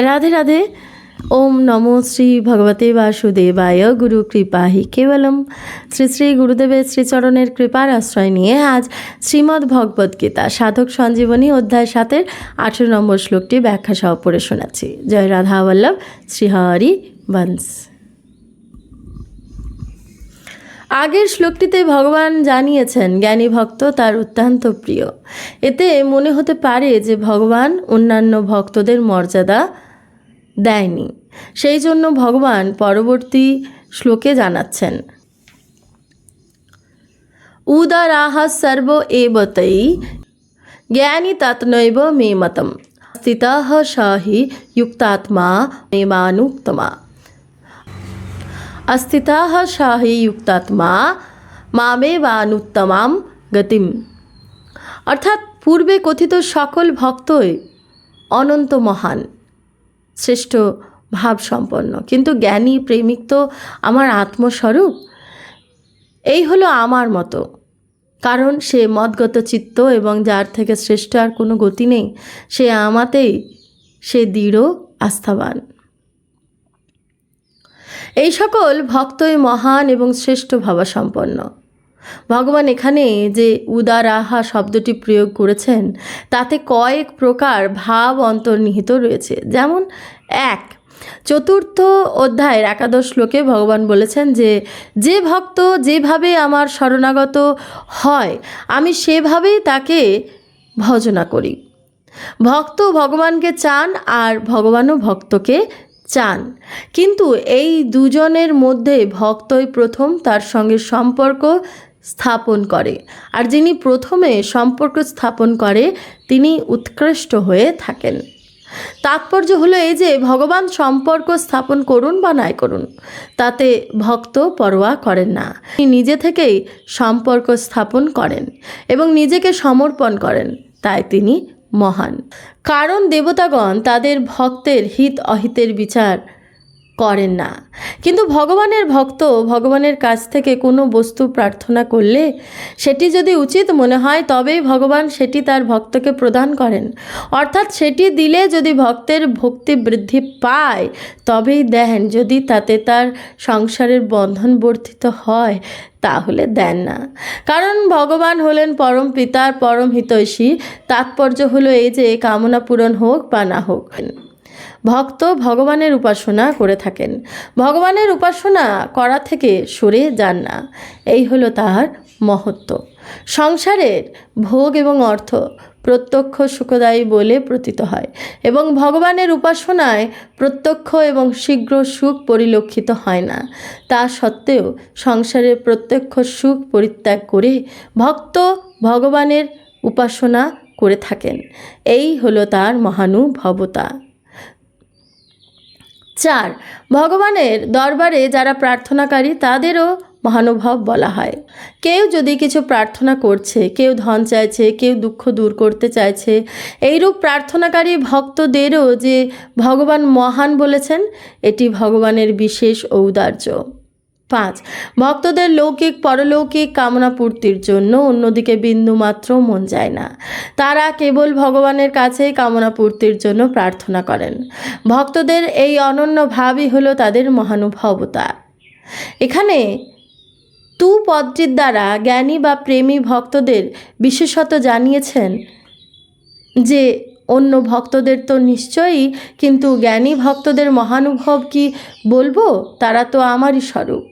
রাধে রাধে। ওম নমো শ্রী ভগবতে বাসুদেবায়। গুরু কৃপা হি কেবলম। শ্রী শ্রী গুরুদেবের শ্রীচরণের কৃপার আশ্রয় নিয়ে আজ শ্রীমদ্ ভগবদ্ গীতা সাধক সঞ্জীবনী অধ্যায় সাতের আঠেরো নম্বর শ্লোকটি ব্যাখ্যা সহ পড়ে শোনাচ্ছি। জয় রাধা বল্লভ। শ্রীহরি বংশ আগের শ্লোকটিতে ভগবান জানিয়েছেন, জ্ঞানী ভক্ত, তার অত্যন্ত প্রিয়। এতে মনে হতে পারে যে ভগবান অন্যান্য ভক্তদের মর্যাদা দেয়নি। সেই জন্য ভগবান পরবর্তী শ্লোকে জানাচ্ছেন, উদারাহ সর্ব এবতই জ্ঞানী তৎনৈব মে মতম। স্থিত সাহি যুক্তাত্মা মেমানুক্তমা অস্থিত সাহি যুক্তাত্মা মামেবানুত্তমাম গতিম। অর্থাৎ পূর্বে কথিত সকল ভক্তই অনন্ত মহান। শ্রেষ্ঠ ভাবসম্পন্ন। কিন্তু জ্ঞানী, প্রেমিক তো আমার আত্মস্বরূপ। এই হলো আমার মতো। কারণ সে মদগত চিত্ত এবং যার থেকে শ্রেষ্ঠ আর কোনো গতি নেই, সে আমাতেই সে দৃঢ়, আস্থাবান। এই সকল ভক্তই মহান এবং শ্রেষ্ঠ ভাবাসম্পন্ন। ভগবান এখানে যে উদারাহা শব্দটি প্রয়োগ করেছেন, তাতে কয়েক প্রকার ভাব অন্তর্নিহিত রয়েছে। যেমন এক, চতুর্থ অধ্যায়ের একাদশ শ্লোকে ভগবান বলেছেন যে যে ভক্ত যেভাবে আমার শরণাগত হয়, আমি সেভাবেই তাকে ভজনা করি। ভক্ত ভগবানকে চান আর ভগবানও ভক্তকে চান। কিন্তু এই দুজনের মধ্যে ভক্তই প্রথম, তার সঙ্গে সম্পর্ক স্থাপন করে। আর যিনি প্রথমে সম্পর্ক স্থাপন করে, তিনি উৎকৃষ্ট হয়ে থাকেন। তাৎপর্য হলো এই যে, ভগবান সম্পর্ক স্থাপন করুন বা নাই করুন, তাতে ভক্ত পরোয়া করেন না। তিনি নিজে থেকেই সম্পর্ক স্থাপন করেন এবং নিজেকে সমর্পণ করেন, তাই তিনি মহান। কারণ দেবতাগণ তাদের ভক্তের হিত অহিতের বিচার করেন না। কিন্তু ভগবানের ভক্ত ভগবানের কাছ থেকে কোনো বস্তু প্রার্থনা করলে সেটি যদি উচিত মনে হয়, তবেই ভগবান সেটি তার ভক্তকে প্রদান করেন। অর্থাৎ সেটি দিলে যদি ভক্তের ভক্তি বৃদ্ধি পায়, তবেই দেন। যদি তাতে তার সংসারের বন্ধন বর্ধিত হয়, তাহলে দেন না। কারণ ভগবান হলেন পরম পিতার পরম হিতৈষী। তাৎপর্য হলো এই যে কামনা পূরণ হোক বা না হোক। ভক্ত ভগবানের উপাসনা করে থাকেন। ভগবানের উপাসনা করা থেকে সরে যান না। এই হলো তাহার মহত্ব। সংসারের ভোগ এবং অর্থ প্রত্যক্ষ সুখদায়ী বলে প্রতীত হয় এবং ভগবানের উপাসনায় প্রত্যক্ষ এবং শীঘ্র সুখ পরিলক্ষিত হয় না। তা সত্ত্বেও সংসারের প্রত্যক্ষ সুখ পরিত্যাগ করে ভক্ত ভগবানের উপাসনা করে থাকেন। এই হলো তার মহানুভবতা। চার, ভগবানের দরবারে যারা প্রার্থনাকারী তাদেরও মহানুভব বলা হয়। কেউ যদি কিছু প্রার্থনা করছে, কেউ ধন চাইছে, কেউ দুঃখ দূর করতে চাইছে, এইরূপ প্রার্থনাকারী ভক্তদেরও যে ভগবান মহান বলেছেন, এটি ভগবানের বিশেষ ঔদার্য। পাঁচ। ভক্তদের লৌকিক, পরলৌকিক কামনা পূর্তির জন্য অন্যদিকে বিন্দুমাত্র মন যায় না। তারা কেবল ভগবানের কাছেই কামনা পূর্তির জন্য প্রার্থনা করেন। ভক্তদের এই অনন্য ভাবই হলো তাদের মহানুভবতা। এখানে তু পদটির দ্বারা জ্ঞানী বা প্রেমী ভক্তদের বিশেষত জানিয়েছেন যে, অন্য ভক্তদের তো নিশ্চয়ই, কিন্তু জ্ঞানী ভক্তদের মহানুভব কি বলব? তারা তো আমারই স্বরূপ।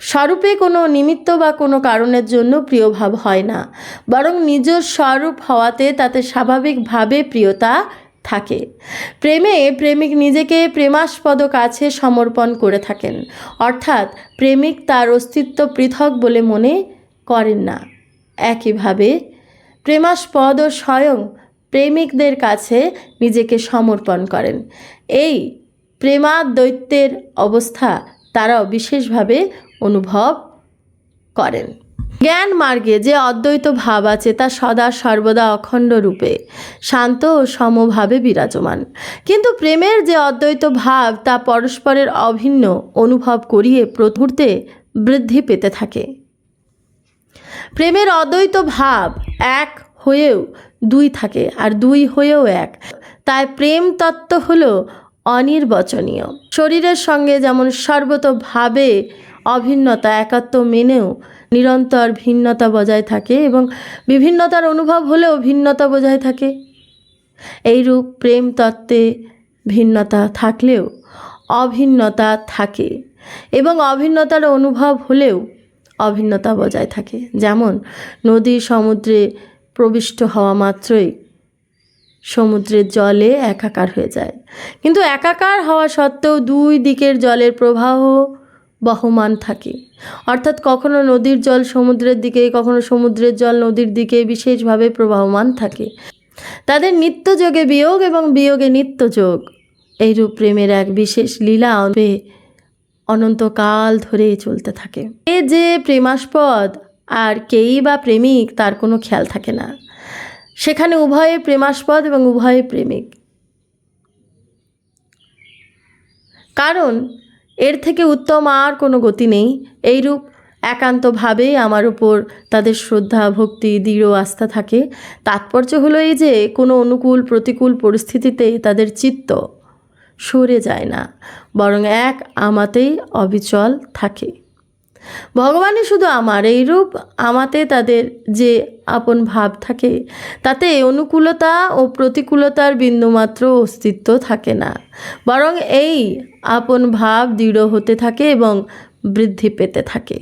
স্বরূপে কোনো নিমিত্ত বা কোনো কারণের জন্য প্রিয়ভাব হয় না। বরং নিজ স্বরূপ হওয়াতে তাতে স্বাভাবিকভাবে প্রিয়তা থাকে। প্রেমে প্রেমিক নিজেকে প্রেমাস্পদ কাছে সমর্পণ করে থাকেন। অর্থাৎ প্রেমিক তার অস্তিত্ব পৃথক বলে মনে করেন না। একইভাবে প্রেমাস্পদ স্বয়ং প্রেমিকদের কাছে নিজেকে সমর্পণ করেন। এই প্রেমাদ্বৈত্যের অবস্থা তারাও বিশেষভাবে অনুভব করেন। জ্ঞান মার্গে যে অদ্বৈত ভাব আছে তা সদা সর্বদা অখণ্ড রূপে শান্ত ও সমভাবে বিরাজমান। কিন্তু প্রেমের যে অদ্বৈত ভাব তা পরস্পরের অভিন্ন অনুভব করিয়ে প্রথুর্তে বৃদ্ধি পেতে থাকে। প্রেমের অদ্বৈত ভাব এক হয়েও দুই থাকে আর দুই হয়েও এক। তাই প্রেম তত্ত্ব হলো অনির্বচনীয়। শরীরের সঙ্গে যেমন সর্বতভাবে অভিন্নতা, একাত্ম মেনেও নিরন্তর ভিন্নতা বজায় থাকে এবং বিভিন্নতার অনুভব হলেও ভিন্নতা বজায় থাকে। এইরূপ প্রেম তত্ত্বে ভিন্নতা থাকলেও অভিন্নতা থাকে এবং অভিন্নতার অনুভব হলেও অভিন্নতা বজায় থাকে। যেমন নদী সমুদ্রে প্রবিষ্ট হওয়া মাত্রই সমুদ্রের জলে একাকার হয়ে যায়। কিন্তু একাকার হওয়া সত্ত্বেও দুই দিকের জলের প্রবাহ বহমান থাকে। অর্থাৎ কখনো নদীর জল সমুদ্রের দিকে, কখনো সমুদ্রের জল নদীর দিকে বিশেষভাবে প্রবাহমান থাকে। তাদের নিত্যযোগে বিয়োগ এবং বিয়োগে নিত্যযোগ। এইরূপ প্রেমের এক বিশেষ লীলা অনন্তকাল ধরে চলতে থাকে। এ যে প্রেমাস্পদ, আর কেই বা প্রেমিক, তার কোনো খেয়াল থাকে না। সেখানে উভয়ে প্রেমাস্পদ এবং উভয়ে প্রেমিক। কারণ এর থেকে উত্তম আর কোনো গতি নেই। এইরূপ একান্তভাবেই আমার উপর তাদের শ্রদ্ধা, ভক্তি, দৃঢ় আস্থা থাকে। তাৎপর্য হলো এই যে, কোনো অনুকূল, প্রতিকূল পরিস্থিতিতে তাদের চিত্ত সরে যায় না, বরং এক আমাতেই অবিচল থাকে। ভগবানই শুধু আমার এইরূপ আমাতে তাদের যে আপন ভাব থাকে, তাতে অনুকূলতা ও প্রতিকূলতার বিন্দুমাত্র অস্তিত্ব থাকে না। বরং এই আপন ভাব দৃঢ় হতে থাকে এবং বৃদ্ধি পেতে থাকে।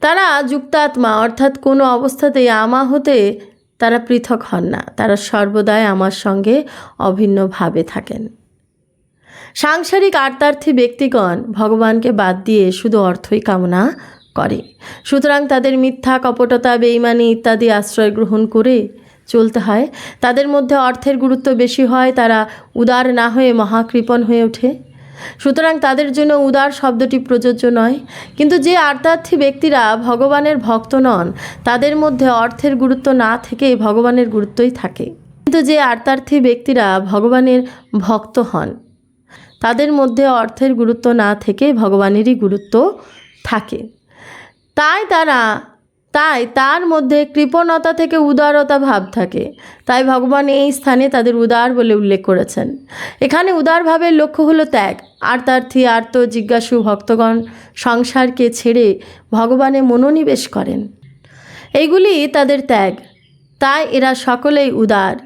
তারা যুক্তাত্মা, অর্থাৎ কোনো অবস্থাতেই আমা হতে তারা পৃথক হন না। তারা সর্বদাই আমার সঙ্গে অভিন্নভাবে থাকেন। সাংসারিক আর্তার্থী ব্যক্তিগণ ভগবানকে বাদ দিয়ে শুধু অর্থই কামনা করে। সুতরাং তাদের মিথ্যা, কপটতা বেইমানি ইত্যাদি আশ্রয় গ্রহণ করে চলতে হয়। তাদের মধ্যে অর্থের গুরুত্ব বেশি হয়, তারা উদার না হয়ে মহাকৃপণ হয়ে ওঠে। সুতরাং তাদের জন্য উদার শব্দটি প্রযোজ্য নয়। কিন্তু যে আর্তার্থী ব্যক্তিরা ভগবানের ভক্ত নন, তাদের মধ্যে অর্থের গুরুত্ব না থেকে ভগবানের গুরুত্বই থাকে। কিন্তু যে আর্তার্থী ব্যক্তিরা ভগবানের ভক্ত হন তাদের মধ্যে অর্থের গুরুত্ব না থেকে ভগবানেরই গুরুত্ব থাকে। তাই তারা, তাই তার মধ্যে কৃপণতা থেকে উদারতা ভাব থাকে। তাই ভগবান এই স্থানে তাদের উদার বলে উল্লেখ করেছেন। এখানে উদার ভাবের লক্ষ্য হলো ত্যাগ। আর্তার্থী, আর্ত, জিজ্ঞাসু, ভক্তগণ, সংসারকে ছেড়ে ভগবানে মনোনিবেশ করেন। এইগুলি তাদের ত্যাগ। তাই এরা সকলেই উদার।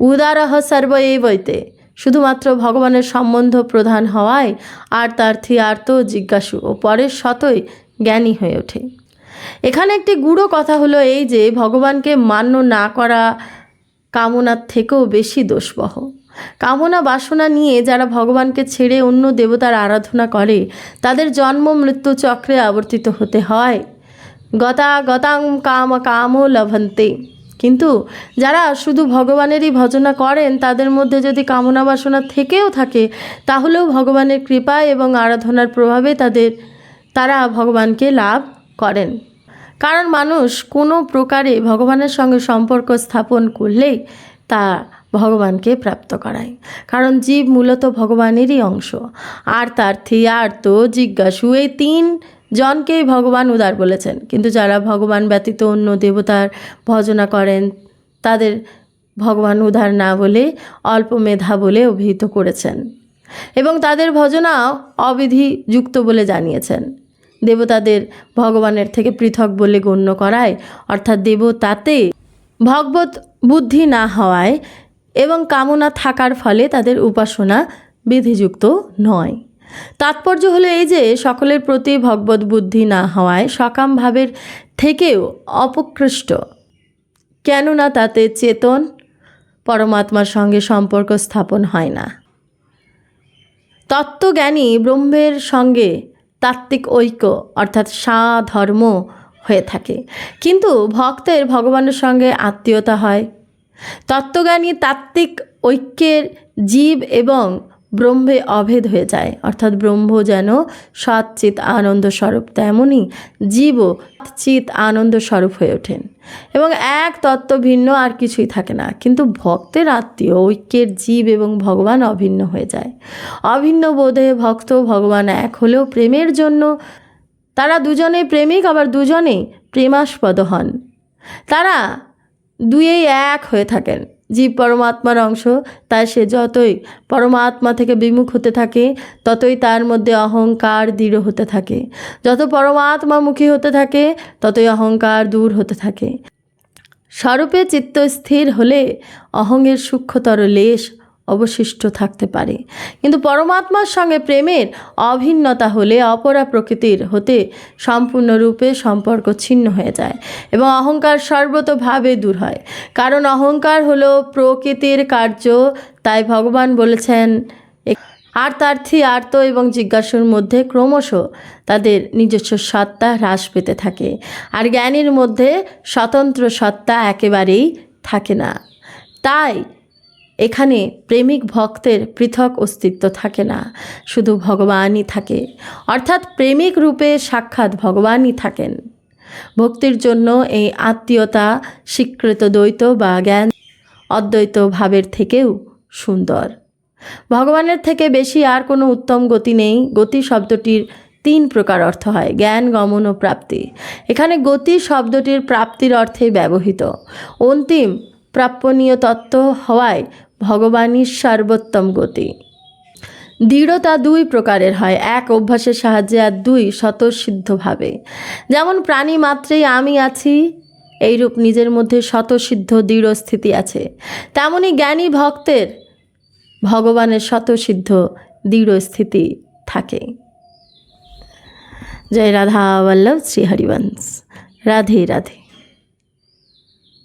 উদারহ সর্ব এই বইতে শুধুমাত্র ভগবানের সম্বন্ধ প্রধান হওয়ায় আর্তার্থী আর্ত জিজ্ঞাসু ও পরের শতই জ্ঞানী হয়ে ওঠে। এখানে একটি গুঢ় কথা হলো এই যে, ভগবানকে মান্য না করা কামনার থেকেও বেশি দোষবহ। কামনা বাসনা নিয়ে যারা ভগবানকে ছেড়ে অন্য দেবতার আরাধনা করে, তাদের জন্ম মৃত্যু চক্রে আবর্তিত হতে হয়। গতা গতাং কাম কাম লভন্তে। কিন্তু যারা শুধু ভগবানেরই ভজনা করেন, তাদের মধ্যে যদি কামনা বাসনা থেকেও থাকে, তাহলেও ভগবানের কৃপা এবং আরাধনার প্রভাবে তাদের, তারা ভগবানকে লাভ করেন। কারণ মানুষ কোনো প্রকারে ভগবানের সঙ্গে সম্পর্ক স্থাপন করলেই তা ভগবানকে প্রাপ্ত করায়। কারণ জীব মূলত ভগবানেরই অংশ। আর তার্থী আর্ত জিজ্ঞাসু এই তিন জনকেই ভগবান উদার বলেছেন। কিন্তু যারা ভগবান ব্যতীত অন্য দেবতার ভজনা করেন, তাদের ভগবান উদার না বলে, অল্প মেধা বলে অভিহিত করেছেন। এবং তাদের ভজনা অবিধিযুক্ত বলে জানিয়েছেন। দেবতাদের ভগবানের থেকে পৃথক বলে গণ্য করায়, অর্থাৎ দেবতাতে ভগবত বুদ্ধি না হওয়ায় এবং কামনা থাকার ফলে তাদের উপাসনা বিধিযুক্ত নয়। তাৎপর্য হলো এই যে সকলের প্রতি ভগবত বুদ্ধি না হওয়ায় সকাম ভাবের থেকেও অপকৃষ্ট। কেননা তাতে চেতন, পরমাত্মার সঙ্গে সম্পর্ক স্থাপন হয় না। তত্ত্বজ্ঞানী ব্রহ্মের সঙ্গে তাত্ত্বিক ঐক্য অর্থাৎ সা ধর্ম হয়ে থাকে। কিন্তু ভক্তের ভগবানের সঙ্গে আত্মীয়তা হয়। তত্ত্বজ্ঞানী তাত্ত্বিক ঐক্যের জীব এবং ব্রহ্মে অভেদ হয়ে যায়। অর্থাৎ ব্রহ্ম যেন সৎচিত আনন্দ স্বরূপ তেমনই জীবও চিত আনন্দ স্বরূপ হয়ে ওঠেন। এবং এক তত্ত্ব ভিন্ন, আর কিছুই থাকে না। কিন্তু ভক্তের আত্মীয়, ঐক্যের জীব এবং ভগবান অভিন্ন হয়ে যায়। অভিন্ন বোধে ভক্ত ভগবান এক হলেও প্রেমের জন্য তারা দুজনে প্রেমিক, আবার দুজনে প্রেমাস্পদ হন। তারা দুয়েই এক হয়ে থাকেন। জীব পরমাত্মার অংশ, তাই সে যতই পরমাত্মা থেকে বিমুখ হতে থাকে, ততই তার মধ্যে অহংকার দৃঢ় হতে থাকে। যত পরমাত্মামুখী হতে থাকে, ততই অহংকার দূর হতে থাকে। স্বরূপে চিত্ত স্থির হলে, অহংয়ের সূক্ষ্মতর লেশ অবশিষ্ট থাকতে পারে। কিন্তু পরমাত্মার সঙ্গে প্রেমের অভিন্নতা হলে অপরা প্রকৃতির হতে সম্পূর্ণরূপে সম্পর্ক ছিন্ন হয়ে যায় এবং অহংকার সর্বতভাবে দূর হয়। কারণ অহংকার হলো প্রকৃতির কার্য, তাই ভগবান বলেছেন আর্তার্থী আর্ত এবং জিজ্ঞাসুর মধ্যে ক্রমশ তাদের নিজস্ব সত্তা হ্রাস পেতে থাকে। আর জ্ঞানীর মধ্যে স্বতন্ত্র সত্তা একেবারেই থাকে না। তাই এখানে প্রেমিক ভক্তের পৃথক অস্তিত্ব থাকে না, শুধু ভগবানই থাকে। অর্থাৎ প্রেমিক রূপে সাক্ষাৎ ভগবানই থাকেন। ভক্তির জন্য এই আত্মীয়তা স্বীকৃত দ্বৈত বা জ্ঞান অদ্বৈত ভাবের থেকেও সুন্দর। ভগবানের থেকে বেশি আর কোনো উত্তম গতি নেই। গতি শব্দটির তিন প্রকার অর্থ হয়, জ্ঞান, গমন ও প্রাপ্তি। এখানে গতি শব্দটির প্রাপ্তির অর্থে ব্যবহৃত। অন্তিম প্রাপ্যনীয় তত্ত্ব হওয়ায় ভগবানই সর্বোত্তম গতি। দৃঢ়তা দুই প্রকারের হয়, এক অভ্যাসের সাহায্যে আর দুই স্বতঃসিদ্ধভাবে। যেমন প্রাণী মাত্রেই আমি আছি, এইরূপ নিজের মধ্যে স্বতঃসিদ্ধ দৃঢ় স্থিতি আছে। তেমনি জ্ঞানী ভক্তের ভগবানের স্বতঃসিদ্ধ দৃঢ় স্থিতি থাকে। জয় রাধা বল্লভ, শ্রী হরিবংশ। রাধে রাধে।